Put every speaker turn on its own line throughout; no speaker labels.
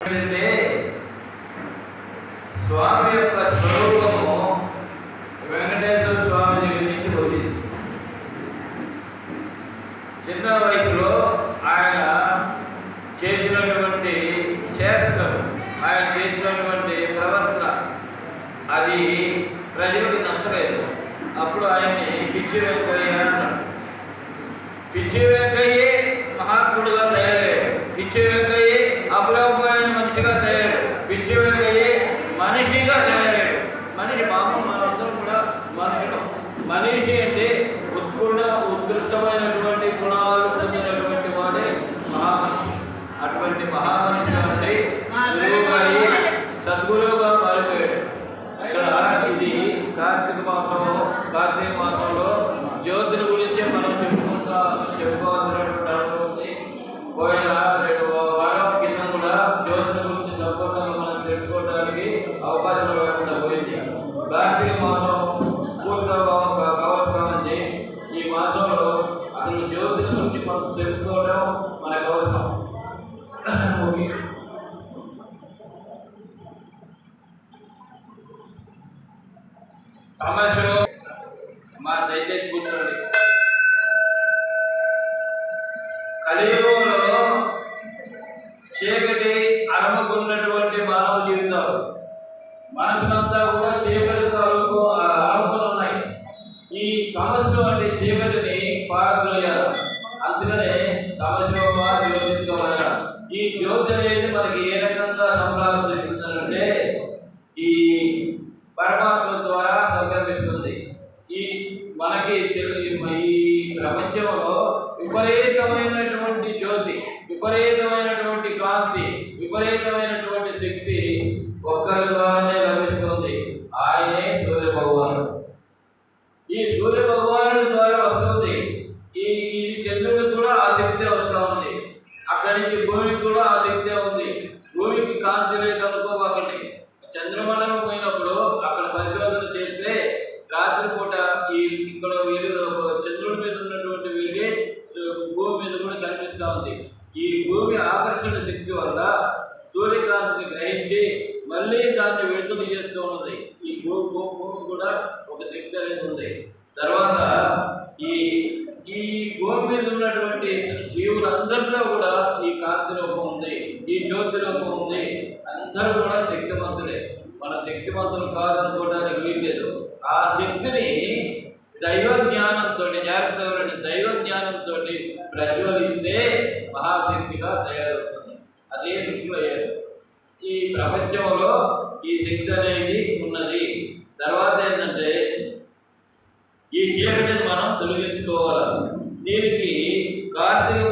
ఏంటంటే స్వామి యొక్క స్వరూపము వెంకటేశ్వర స్వామి దగ్గర నుంచి వచ్చింది చిన్న వయసులో ఆయన చేసినటువంటి చేష్టలు ఆయన చేసినటువంటి ప్రవర్తన అది ప్రజలకు నచ్చలేదు. అప్పుడు ఆయన్ని పిచ్చి వెంకయ్య అన్నాడు. పిచ్చి వెంకయ్య మహాత్ముడుగా తయారయ్యాడు పిచ్చి వెంకయ్యే అపురూపమైన మనిషిగా తయారాడు పిచ్చి వెంకయ్యే మనిషిగా తయారాడు మనిషి పాపం మనందరం కూడా మనుషులం మనిషి అంటే ఉత్పూర్ణ ఉత్కృష్టమైనటువంటి గుణాలు పొందినటువంటి వాడే మహామనిషి అటువంటి మహామనిషి అంటే గురువుగా అయి సద్గురువుగా మారిపోయాడు ఇక్కడ ఇది కార్తీక మాసం కార్తీక మాసంలో కలియుగంలో చీకటి అలముకున్నటువంటి మానవ జీవితం. మనసునంతా por దాన్ని విడుదల చేస్తూ ఉన్నది. ఈ భూ భూమి కూడా ఒక శక్తి అనేది ఉంది. తర్వాత ఈ ఈ భూమి మీద ఉన్నటువంటి జీవులందరిలో కూడా ఈ కాంతి రూపం ఉంది ఈ జ్యోతి రూపం ఉంది. అందరూ కూడా శక్తివంతులే మన శక్తివంతులు కాదనుకోవడానికి వీల్లేదు. ఆ శక్తిని దైవ జ్ఞానంతో జాగ్రత్త దైవ జ్ఞానంతో ప్రజ్వలిస్తే మహాశక్తిగా తయారవుతుంది. అదే ఋషులు అయ్యారు ఈ ప్రపంచంలో శక్తి అనేది ఉన్నది. తర్వాత ఏంటంటే ఈ చీకటిని మనం తొలగించుకోవాలి. దీనికి కార్తీక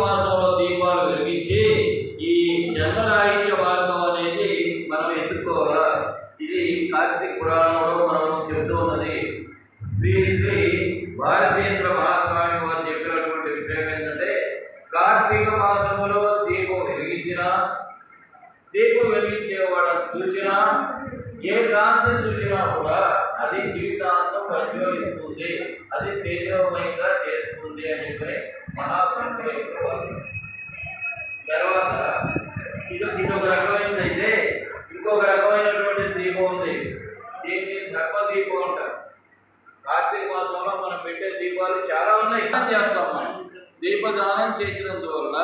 ఏ కాంతి చూసినా కూడా అది జీవితాంతం ప్రజ్వలిస్తుంది అది తేజోమయంగా చేస్తుంది అని చెప్పి మహాత్ముడు యొక్క తర్వాత ఇది ఇదొక ఒక రకమైనది అయితే ఇంకొక రకమైనటువంటి దీపం ఉంది. దీన్ని ధర్మ దీపం అంటారు. కార్తీక మాసంలో మనం పెట్టే దీపాలు చాలా ఉన్నాయి. ఇలా చేస్తాం మనం? దీపదానం చేసినందువల్ల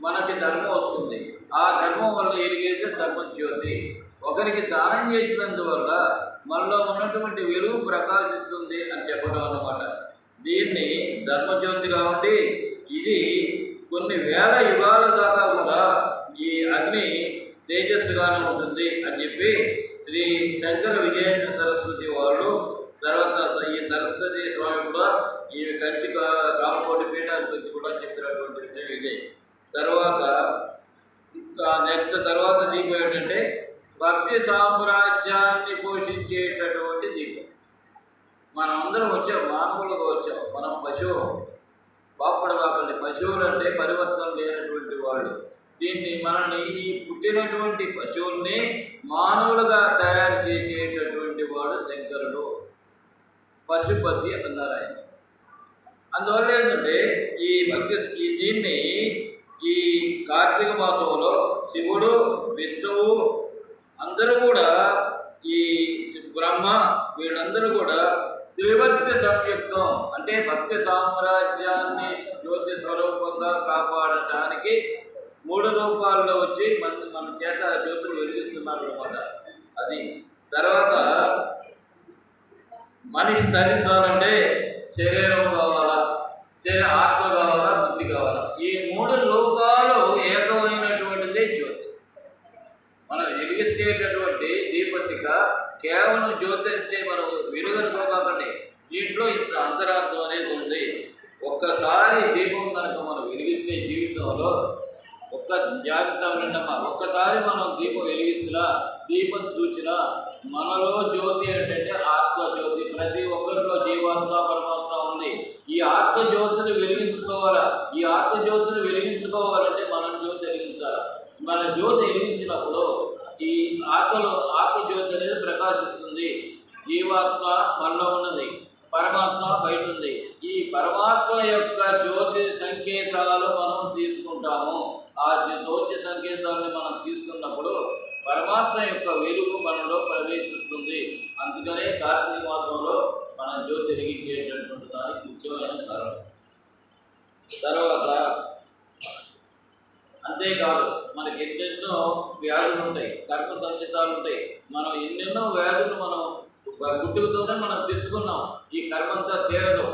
మనకి ధర్మం వస్తుంది. ఆ ధర్మం వల్ల ఎరిగేది ధర్మ జ్యోతి ఒకరికి దానం చేసినందువల్ల మనలో ఉన్నటువంటి వెలుగు ప్రకాశిస్తుంది అని చెప్పడం అన్నమాట. దీన్ని ధర్మజ్యోతి కాబట్టి ఇది కొన్ని వేల యుగాల దాకా కూడా ఈ అగ్ని తేజస్సుగానే ఉంటుంది అని చెప్పి పశుపతి అన్నారు ఆయన. అందువల్ల ఏంటంటే ఈ భక్తి ఈ దీన్ని ఈ కార్తీక మాసంలో శివుడు విష్ణువు అందరూ కూడా ఈ బ్రహ్మ వీళ్ళందరూ కూడా త్రివర్తి సంయుక్తం. అంటే భక్తి సామ్రాజ్యాన్ని జ్యోతి స్వరూపంగా కాపాడటానికి మూడు రూపాల్లో వచ్చి మన మన చేత జ్యోతులు వెలిగిస్తున్నారు అనమాట అది తర్వాత మనిషి తరించాలంటే శరీరం కావాలా? శరీర ఆత్మ కావాలా? బుద్ధి కావాలా? ఈ మూడు లోకాలు ఏకమైనటువంటిదే జ్యోతి. మనం వెలిగిస్తేటటువంటి దీపశిఖ కేవలం జ్యోతి అంటే మనం వెలుగనుకోకండి దీంట్లో ఇంత అంతరార్థం అనేది ఉంది. ఒక్కసారి దీపం కనుక మనం వెలిగిస్తే జీవితంలో ఒక్క జాగ్రత్త వింటమ్మా ఒక్కసారి మనం దీపం వెలిగిస్తున్నా వెలిగించుకోవాలా ఈ ఆత్మ జ్యోతిని వెలిగించుకోవాలంటే మనం జ్యోతి వెలిగించాలి మన జ్యోతి వెలిగించినప్పుడు ఈ ఆత్మలో ఆత్మ జ్యోతి అనేది ప్రకాశిస్తుంది జీవాత్మ మనలో ఉన్నది పరమాత్మ బయట ఉంది ఈ పరమాత్మ యొక్క జ్యోతి సంకేతాలు మనం తీసుకుంటాము ఆ జ్యోతి సంకేతాలను మనం తీసుకున్నప్పుడు పరమాత్మ యొక్క వెలుగు మనలో ప్రవేశిస్తుంది అందుకనే కార్తీక మాసంలో మనం జ్యోతి వెలిగించేటటువంటి దానికి ముఖ్యమైన కారణం తర్వాత అంతేకాదు మనకి ఎన్నెన్నో వ్యాధులు ఉంటాయి కర్మ సంచితాలు ఉంటాయి. మనం ఎన్నెన్నో వ్యాధులు మనం గుడ్డుతోనే మనం తెలుసుకున్నాం ఈ కర్మంతా తీరదు.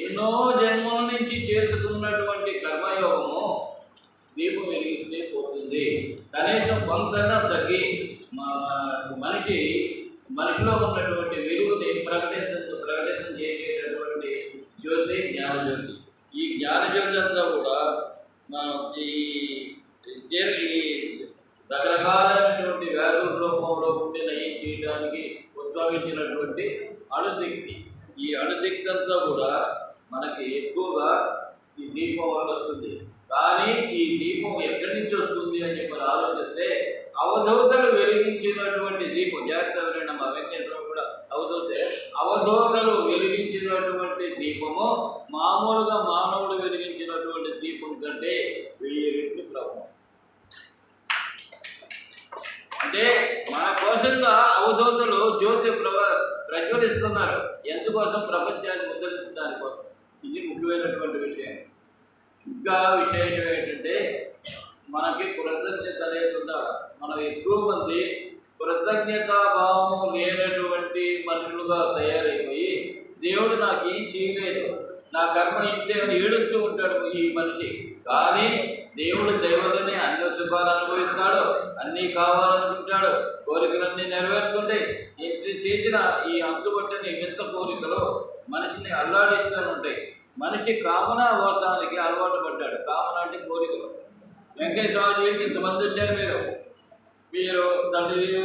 ఎన్నో జన్మల నుంచి చేసుకున్నటువంటి కర్మయోగము దీపం వెలిగిస్తే పోతుంది. కనీసం కొంతైనా తగ్గి మనిషి మనిషిలో ఉన్నటువంటి వెలుగుని ప్రకటించ ప్రకటించ చేసేటటువంటి జ్యోతి జ్ఞానజ్యోతి. ఈ జ్ఞానజ్యోతి అంతా కూడా మనం ఈ ఈ రకరకాలైనటువంటి వ్యాధుల రూపంలో ఉండి నయం చేయడానికి ఉద్భవించినటువంటి అణుశక్తి. ఈ అణుశక్తి అంతా కూడా మనకి ఎక్కువగా ఈ దీపం వల్ల వస్తుంది. కానీ ఈ దీపం ఎక్కడి నుంచి వస్తుంది అని చెప్పి ఆలోచిస్తే అవధూతలు వెలిగించినటువంటి దీపం జాగ్రత్త మా వెంకటేశ్వరం కూడా అవధూతే అవధూతలు వెలిగించినటువంటి దీపము మామూలుగా మానవుడు వెలిగించినటువంటి దీపం కంటే అంటే మన కోసంగా అవధూతలు జ్యోతి ప్రభ ప్రజ్వలిస్తున్నారు. ఎందుకోసం ప్రపంచాన్ని ముద్రించడానికి కోసం ఇది ముఖ్యమైనటువంటి విషయం. ఇంకా విశేషం ఏంటంటే మనకి కృతజ్ఞత అనేది ఉండాలి. మనం ఎక్కువ మంది కృతజ్ఞతా భావం లేనటువంటి మనుషులుగా తయారైపోయి దేవుడు నాకు ఏం చేయలేదు. నా కర్మ ఇంతే అని ఏడుస్తూ ఉంటాడు ఈ మనిషి. కానీ దేవుడు దేవుడిని అన్ని సుఖాలు అనుభవిస్తాడు అన్నీ కావాలనుకుంటాడు. కోరికలన్నీ నెరవేరుతుంటే ఇంత చేసిన ఈ అంతుబట్టని వింత కోరికలు మనిషిని అల్లాడిస్తూ ఉంటాయి. మనిషి కామన వాసానికి అలవాటు పడ్డాడు. కామన అంటే కోరికలు. వెంకయ్య స్వామిజీకి ఇంతమంది వచ్చారు మీరు. మీరు తండ్రి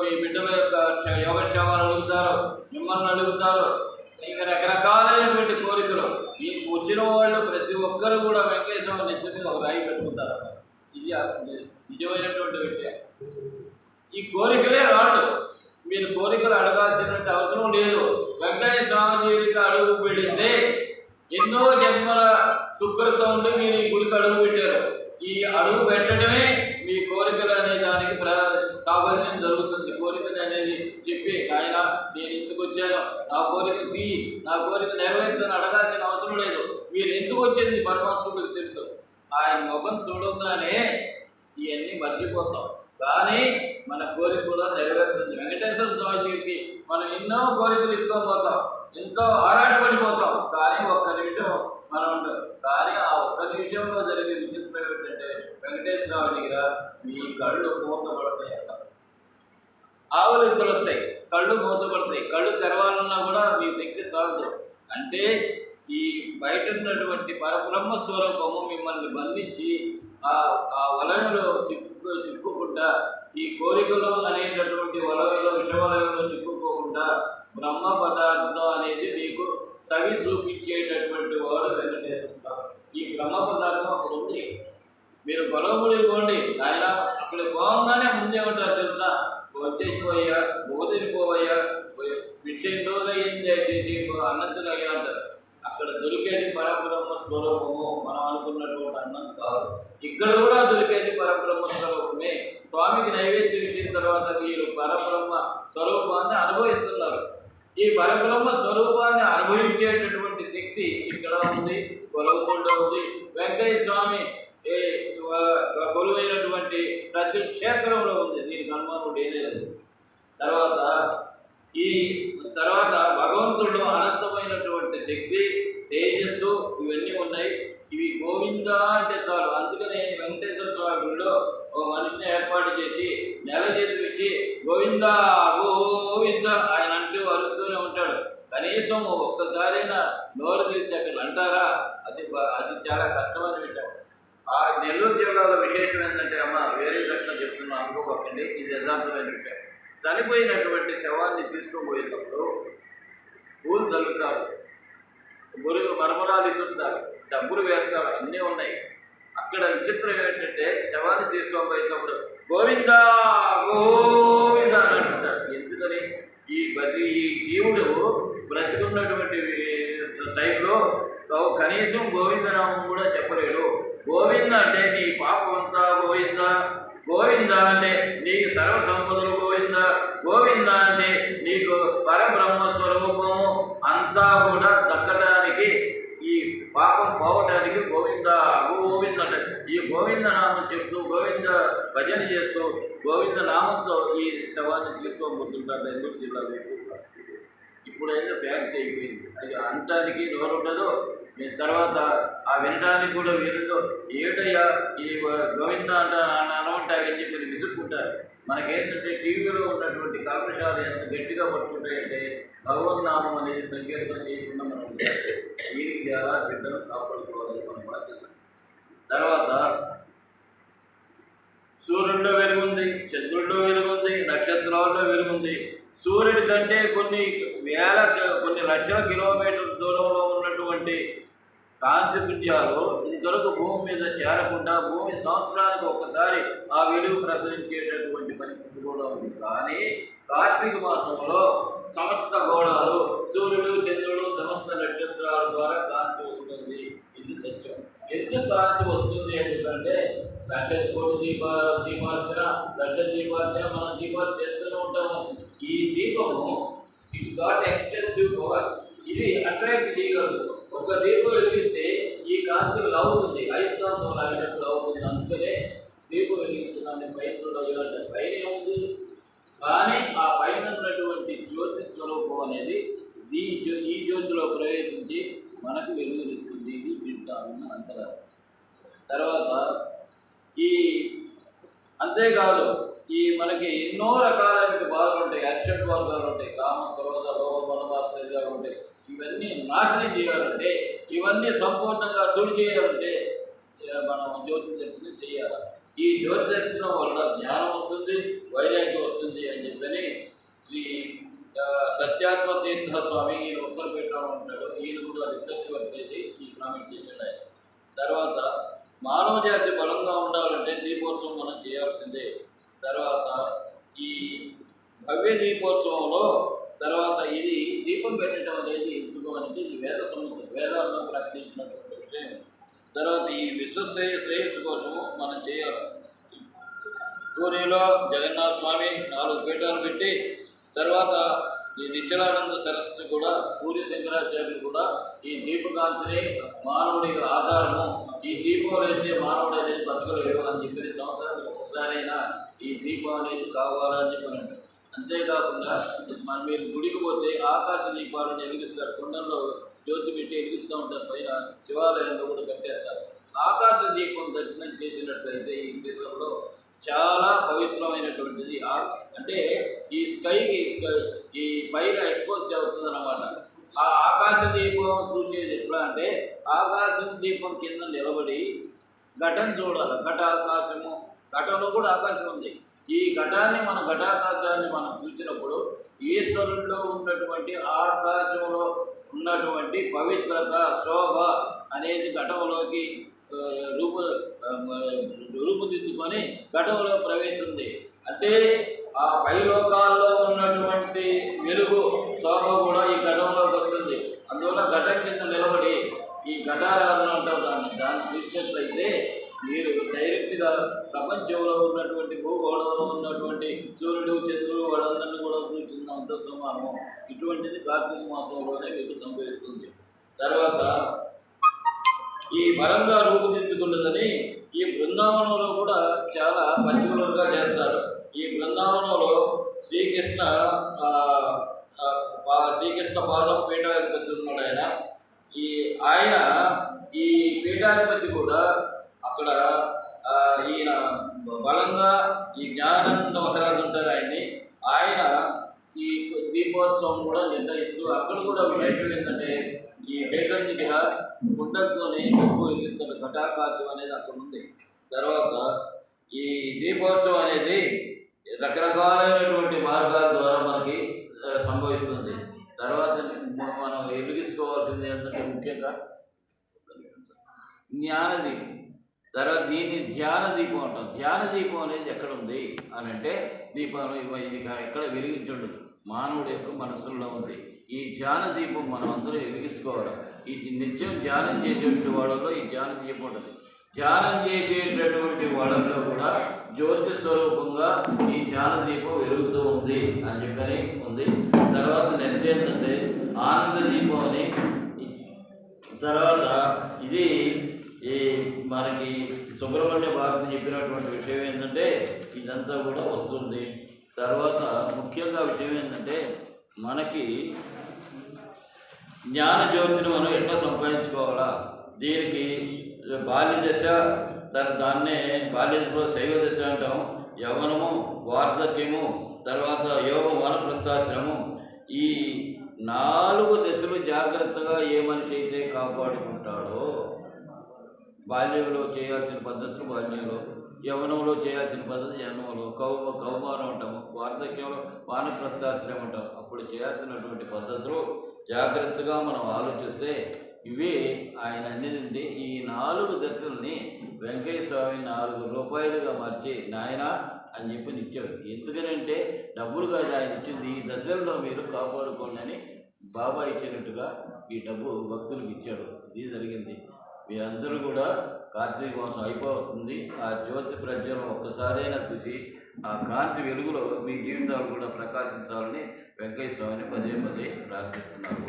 మీ బిడ్డల యొక్క యోగక్షేమాలు అడుగుతారు మిమ్మల్ని అడుగుతారు. ఇంకా రకరకాలైనటువంటి కోరికలు. మీకు వచ్చిన వాళ్ళు ప్రతి ఒక్కరు కూడా వెంకటేశ్వర మీద ఒక రాయి పెట్టుకుంటారు ఇది నిజమైనటువంటి విషయం. ఈ కోరికలే రాడు మీరు కోరికలు అడగాల్సినటువంటి అవసరం లేదు. వెంకయ్య స్వామిజీకి అడుగు పెడితే ఎన్నో జన్మల సుకృతం ఉండి మీరు ఈ గుడికి అడుగు పెట్టారు. ఈ అడుగు పెట్టడమే మీ కోరికలు అనే దానికి ప్ర సాఫల్యం జరుగుతుంది కోరికలు అనేది చెప్పి ఆయన నేను ఎందుకు వచ్చాను నా కోరిక తీ నా కోరిక నెరవేర్చని అడగాల్సిన అవసరం లేదు మీరు ఎందుకు వచ్చింది పరమాత్ముడికి తెలుసు ఆయన ముఖం చూడగానే ఇవన్నీ మర్చిపోతాం. కానీ మన కోరిక కూడా నెరవేరుతుంది. వెంకటేశ్వర స్వామికి మనం ఎన్నో కోరికలు ఇచ్చుకొని పోతాం. ఎంతో ఆరాటపడిపోతాం. కానీ ఒక్క నిమిషం మనం ఉండదు కానీ ఆ ఒక్క నిమిషంలో జరిగే విచిత్రం ఏమిటంటే వెంకటేశ్వర స్వామి దగ్గర మీ కళ్ళు మూతపడతాయి అక్కడ ఆవులు ఇద్దరు వస్తాయి. కళ్ళు మూతపడతాయి. కళ్ళు తెరవాలన్నా కూడా మీ శక్తి చాలదు అంటే ఈ బయట ఉన్నటువంటి పరబ్రహ్మ స్వరూపము మిమ్మల్ని బంధించి ఆ ఆ వలయంలో చిక్కు చిక్కుకుండా ఈ కోరికలు అనేటటువంటి వలయంలో విషవలయంలో చిక్కుకోకుండా బ్రహ్మ పదార్థం అనేది నీకు చవి చూపించేటటువంటి వాడు వెంకటేశ్వర స్వామి. ఈ బ్రహ్మ పదార్థం అప్పుడు ఉంది. మీరు గొలవబుడి ఇవ్వండి. ఆయన అక్కడ బాగుందనే ముందే ఉంటారు తెలుసా? వచ్చేసిపోయా బోధిపోయా విషయం రోజయింది చేసి అన్నతులయ్యా అంటారు. అక్కడ దొరికేది పరబ్రహ్మ స్వరూపము. మనం ఇక్కడ కూడా దొరికేది పరబ్రహ్మ స్వరూపమే స్వామికి నైవేద్యం ఇచ్చిన తర్వాత వీరు పరబ్రహ్మ స్వరూపాన్ని అనుభవిస్తున్నారు. ఈ పరబ్రహ్మ స్వరూపాన్ని అనుభవించేటటువంటి శక్తి ఇక్కడ ఉంది కొలవకుండా ఉంది. వెంకయ్య స్వామి కొలువైనటువంటి ప్రతి క్షేత్రంలో ఉంది. దీనికి అనుమానం లేదు. తర్వాత ఈ తర్వాత భగవంతుడు అనంతమైనటువంటి శక్తి తేజస్సు ఇవన్నీ ఉన్నాయి. ఇవి గోవింద అంటే చాలు. ఎవరైనా నోరు తెరిచి అక్కడ అంటారా? అది అది చాలా కష్టమైన విషయం. ఆ నెల్లూరు జిల్లాలో విశేషం ఏంటంటే అమ్మ వేరే రకంగా చెప్తున్నా అనుకోకండి ఇది యథార్థమైన విషయం. చనిపోయినటువంటి శవాన్ని తీసుకుపోయేటప్పుడు పూలు చల్లుతారు. గురువు మరమరాలు ఇస్తుంటారు డబ్బులు వేస్తారు అన్నీ ఉన్నాయి. అక్కడ విచిత్రం ఏంటంటే శవాన్ని తీసుకోబోయేటప్పుడు గోవిందా గో నామం చెప్తూ గోవింద భజన చేస్తూ గోవింద నామంతో ఈ శవాన్ని తీసుకోబోతుంటారు నెల్లూరు జిల్లాలో ఇప్పుడైతే ఫ్యాక్స్ అయిపోయింది. అది అనటానికి నోరు ఉండదు తర్వాత ఆ వినడానికి కూడా వీరుందో ఏటయ్యా ఈ గోవింద అంట అనమంటాయని చెప్పి విసుక్కుంటారు మనకేంటంటే టీవీలో ఉన్నటువంటి కల్పశాలు ఎంత గట్టిగా పట్టుకుంటాయంటే భగవన్నామం అనేది సంకేతం చేయకుండా మనం దీనికి ఎలా బిడ్డను కాపాడుకోవాలి మన బాధ్యత. తర్వాత సూర్యుడిలో వెలుగుంది చంద్రుడిలో వెలుగుంది నక్షత్రాల్లో వెలుగుంది. సూర్యుడి కంటే కొన్ని వేల కొన్ని లక్షల కిలోమీటర్ల దూరంలో ఉన్నటువంటి కాంతి ఇంతవరకు భూమి మీద చేరకుండా భూమి సంవత్సరానికి ఒకసారి ఆ వెలుగు ప్రసరించేటటువంటి పరిస్థితి కూడా ఉంది. కానీ కార్తీక మాసంలో సమస్త గోళాలు సూర్యుడు చంద్రుడు సమస్త నక్షత్రాల ద్వారా కాంతి వస్తుంది. ఇది సత్యం. ఎందుకు కాంతి వస్తుంది? ఎందుకంటే లక్ష కోటి దీప దీపార్చన లక్ష దీపార్చన మనం దీపాలు చేస్తూనే ఉంటాము. ఈ దీపము ఇట్ గాట్ ఎక్స్టెన్సివ్ పవర్ ఇది అట్రాక్ట్ చేయగలదు. ఒక దీపం వెలిగిస్తే ఈ కాంతి లాగుతుంది. అయస్కాంతం లవ్ అవుతుంది అందుకనే దీపం వెలిగిస్తున్నాను పైన అంటే పైన ఏముంది కానీ ఆ పైన ఉన్నటువంటి జ్యోతి స్వరూపం అనేది ఈ జ్యో ఈ జ్యోతిలో ప్రవేశించి మనకు వెలుగునిస్తుంది ఇది వింటామన్న అంతరార్థం. తర్వాత ఈ అంతేకాదు ఈ మనకి ఎన్నో రకాలైన బాధలు ఉంటాయి. అర్షడ్ వర్గాలు ఉంటాయి. కామ క్రోధ లోభ మనమాశ్చర్యాలు ఉంటాయి. ఇవన్నీ నాశనం చేయాలంటే ఇవన్నీ సంపూర్ణంగా తుడి చేయాలంటే మనం జ్యోతి దర్శనం చేయాలి. ఈ జ్యోతి దర్శనం వల్ల జ్ఞానం వస్తుంది వైరాగ్యం వస్తుంది అని చెప్పని శ్రీ సత్యాత్మ తీర్థ స్వామి ఈయన ఉత్తరపేటలో ఉంటాడు. ఈయన కూడా రీసెర్చ్ వర్క్ చేసి ఈ స్వామి చేశాడు తర్వాత మానవ జాతి బలంగా ఉండాలంటే దీపోత్సవం మనం చేయాల్సిందే. తర్వాత ఈ భవ్య దీపోత్సవంలో తర్వాత ఇది దీపం పెట్టడం అనేది ఎందుకు అంటే ఇది వేద సముద్రం వేదాల్లో ప్రకటించినటువంటి విషయం. తర్వాత ఈ విశ్వశ్రేయ శ్రేయస్సు కోసము మనం చేయాలి. పూరిలో జగన్నాథ స్వామి నాలుగు పీఠాలు పెట్టి తర్వాత ఈ నిశ్చలానంద సరస్సు కూడా పూరి శంకరాచార్యులు కూడా ఈ దీపకాంతిని మానవుడి ఆధారము ఈ దీపం అయితే మానవుడు అనేది బతకలేడు అని చెప్పి సంవత్సరానికి ఒకసారైనా ఈ దీపం అనేది కావాలని చెప్పి అంతేకాకుండా మన మీరు గుడికి పోతే ఆకాశ దీపాలను వెలిగిస్తారు. కొండల్లో జ్యోతి పెట్టి వెలిగిస్తూ ఉంటారు. పైన శివాలయంలో కూడా కట్టేస్తారు. ఆకాశ దీపం దర్శనం చేసినట్లయితే ఈ క్షేత్రంలో చాలా పవిత్రమైనటువంటిది. అంటే ఈ స్కైకి స్కై ఈ పైన ఎక్స్పోజ్ అవుతుంది అనమాట ఆ ఆకాశ దీపం చూసేది ఎట్లా అంటే ఆకాశం దీపం కింద నిలబడి ఘటం చూడాలి. ఘట ఆకాశము ఘటంలో కూడా ఆకాశం ఉంది. ఈ ఘటాన్ని మన ఘటాకాశాన్ని మనం చూసినప్పుడు ఈశ్వరుల్లో ఉన్నటువంటి ఆకాశంలో ఉన్నటువంటి పవిత్రత శోభ అనేది ఘటంలోకి రూపు రూపుదిద్దుకొని ఘటంలో ప్రవేశింది. అంటే ఆ పైలోకాల్లో ఉన్నటువంటి వెలుగు శోభ కూడా ఈ ఘటంలోకి వస్తుంది. అందువల్ల ఘటం కింద నిలబడి ఈ ఘటారాధన అంటారు దాన్ని. దాన్ని చూసినట్లయితే మీరు డైరెక్ట్గా ప్రపంచంలో ఉన్నటువంటి భూగోళంలో ఉన్నటువంటి సూర్యుడు చంద్రుడు వాళ్ళందరినీ కూడా కూర్చున్నంత సమానము ఇటువంటిది కార్తీక మాసంలోనే మీకు సంభవిస్తుంది. తర్వాత ఈ మరంగా రూపుదిద్దుకున్నదని ఈ బృందావనంలో కూడా చాలా పర్టికులర్గా చేస్తారు. ఈ బృందావనంలో శ్రీకృష్ణ శ్రీకృష్ణ పాదం పీఠాధిపతి ఉన్నాడు ఆయన. ఈ ఆయన ఈ పీఠాధిపతి కూడా అక్కడ ఈయన బలంగా ఈ జ్ఞానానంద మహారాజు ఉంటారు ఆయన్ని ఆయన ఈ దీపోత్సవం కూడా నిర్ణయిస్తూ అక్కడ కూడా విషయం ఏంటంటే ఈ పీఠం దగ్గర గుండెతోనే ఎక్కువ వెలిగిస్తారు ఘటాకాశం అనేది అక్కడ ఉంది తర్వాత ఈ దీపోత్సవం అనేది రకరకాలైనటువంటి మార్గాల ద్వారా మనకి ఆ, సంభవిస్తుంది తర్వాత మనం వెలిగించుకోవాల్సింది ఏంటంటే ముఖ్యంగా జ్ఞానదీపం. తర్వాత దీన్ని ధ్యాన దీపం అంటాం. ధ్యాన దీపం అనేది ఎక్కడ ఉంది అని అంటే దీపం ఇది ఎక్కడ వెలిగించండు మానవుడి యొక్క మనసులో ఉంది. ఈ ధ్యాన దీపం మనం అందరూ వెలిగించుకోవాలి. ఈ నిత్యం ధ్యానం చేసేటువంటి వాళ్ళలో ఈ ధ్యాన దీపం ఉంటుంది. ధ్యానం చేసేటటువంటి వాళ్ళలో కూడా జ్యోతి స్వరూపంగా ఈ ధ్యాన దీపం వెలుగుతూ ఉంది అని చెప్పని ఉంది. తర్వాత నెక్స్ట్ ఏంటంటే ఆనంద దీపం అని తర్వాత ఇది ఈ మనకి సుబ్రహ్మణ్య భారతి చెప్పినటువంటి విషయం ఏంటంటే ఇదంతా కూడా వస్తుంది. తర్వాత ముఖ్యంగా విషయం ఏంటంటే మనకి జ్ఞాన జ్యోతిని మనం ఎట్లా సంపాదించుకోవాలా? దీనికి బాల్య దశ దా- దాన్నే బాల్య దశలో శైవ దశ అంటాం. యవనము వార్ధక్యము తర్వాత యోగ వనప్రస్థాశ్రమం. ఈ నాలుగు దశలు జాగ్రత్తగా ఏ మనిషి అయితే కాపాడుకుంటాడో బాల్యంలో చేయాల్సిన పద్ధతులు బాల్యంలో యవనంలో చేయాల్సిన పద్ధతి యవనంలో. కౌమ కౌమారం అంటాము వార్ధక్యంలో వానప్రస్థాశ్రయం అంటాం అప్పుడు చేయాల్సినటువంటి పద్ధతులు జాగ్రత్తగా మనం ఆలోచిస్తే ఇవి ఆయన అందింది. ఈ నాలుగు దశల్ని వెంకయ్య స్వామి నాలుగు రూపాయలుగా మార్చి నాయన అని చెప్పి ఇచ్చాడు ఎందుకనంటే డబ్బులు కాదు ఆయన ఇచ్చింది ఈ దశల్లో మీరు కాపాడుకోండి అని బాబా ఇచ్చినట్టుగా ఈ డబ్బు భక్తులకు ఇచ్చాడు. ఇది జరిగింది. మీరందరూ కూడా కార్తీక మాసం అయిపోతుంది ఆ జ్యోతి ప్రజ్వలం ఒక్కసారైనా చూసి ఆ కాంతి వెలుగులో మీ జీవితాలు కూడా ప్రకాశించాలని వెంకయ్య స్వామిని పదే పదే ప్రార్థిస్తున్నాను.